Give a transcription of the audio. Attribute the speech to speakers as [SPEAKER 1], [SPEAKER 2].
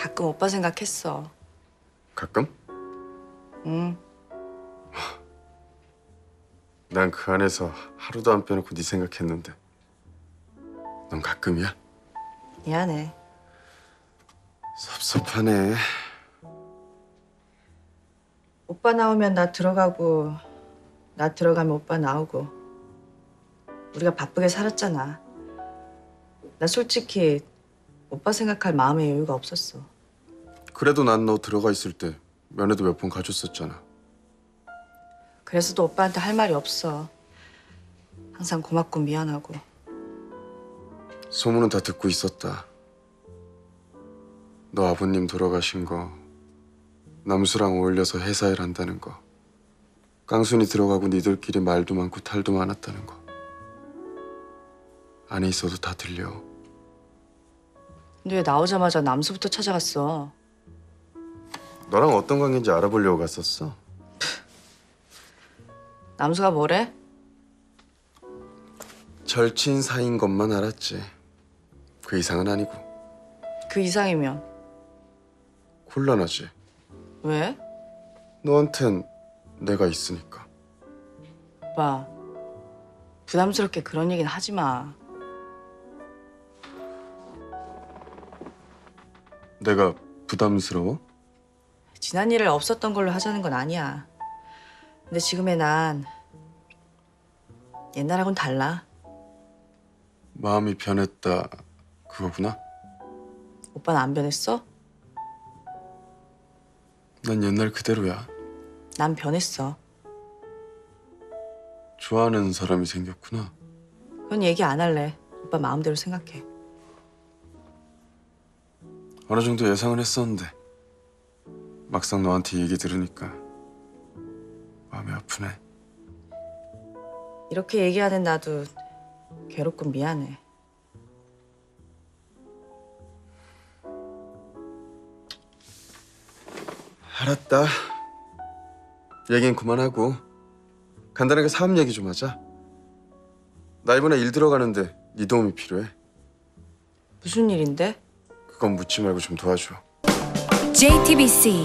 [SPEAKER 1] 가끔 오빠 생각했어.
[SPEAKER 2] 가끔?
[SPEAKER 1] 응.
[SPEAKER 2] 난 그 안에서 하루도 안 빼놓고 네 생각했는데 넌 가끔이야?
[SPEAKER 1] 미안해.
[SPEAKER 2] 섭섭하네
[SPEAKER 1] 오빠 나오면 나 들어가고 나 들어가면 오빠 나오고 우리가 바쁘게 살았잖아. 나 솔직히 오빠 생각할 마음의 여유가 없었어.
[SPEAKER 2] 그래도 난 너 들어가 있을 때 면회도 몇 번 가줬었잖아
[SPEAKER 1] 그래서도 오빠한테 할 말이 없어. 항상 고맙고 미안하고.
[SPEAKER 2] 소문은 다 듣고 있었다 너 아버님 돌아가신 거 남수랑 어울려서 회사일 한다는 거 깡순이 들어가고 니들끼리 말도 많고 탈도 많았다는 거 안에 있어도 다 들려
[SPEAKER 1] 근데 왜 나오자마자 남수부터 찾아갔어?
[SPEAKER 2] 너랑 어떤 관계인지 알아보려고 갔었어
[SPEAKER 1] 남수가 뭐래?
[SPEAKER 2] 절친 사이인 것만 알았지 그 이상은 아니고
[SPEAKER 1] 그 이상이면
[SPEAKER 2] 곤란하지
[SPEAKER 1] 왜?
[SPEAKER 2] 너한텐 내가 있으니까
[SPEAKER 1] 오빠 부담스럽게 그런 얘기는 하지 마.
[SPEAKER 2] 내가 부담스러워?
[SPEAKER 1] 지난 일을 없었던 걸로 하자는 건 아니야. 근데 지금의 난 옛날하고는 달라.
[SPEAKER 2] 마음이 변했다 그거구나
[SPEAKER 1] 오빠는 안 변했어?
[SPEAKER 2] 난 옛날 그대로야
[SPEAKER 1] 난 변했어.
[SPEAKER 2] 좋아하는 사람이 생겼구나
[SPEAKER 1] 그건 얘기 안 할래. 오빠 마음대로 생각해.
[SPEAKER 2] 어느 정도 예상은 했었는데 막상 너한테 얘기 들으니까 마음이 아프네
[SPEAKER 1] 이렇게 얘기하는 나도 괴롭고 미안해.
[SPEAKER 2] 알았다 얘기는 그만하고 간단하게 사업 얘기 좀 하자 나 이번에 일 들어가는데 네 도움이 필요해
[SPEAKER 1] 무슨 일인데?
[SPEAKER 2] 그건 묻지 말고 좀 도와줘.
[SPEAKER 3] JTBC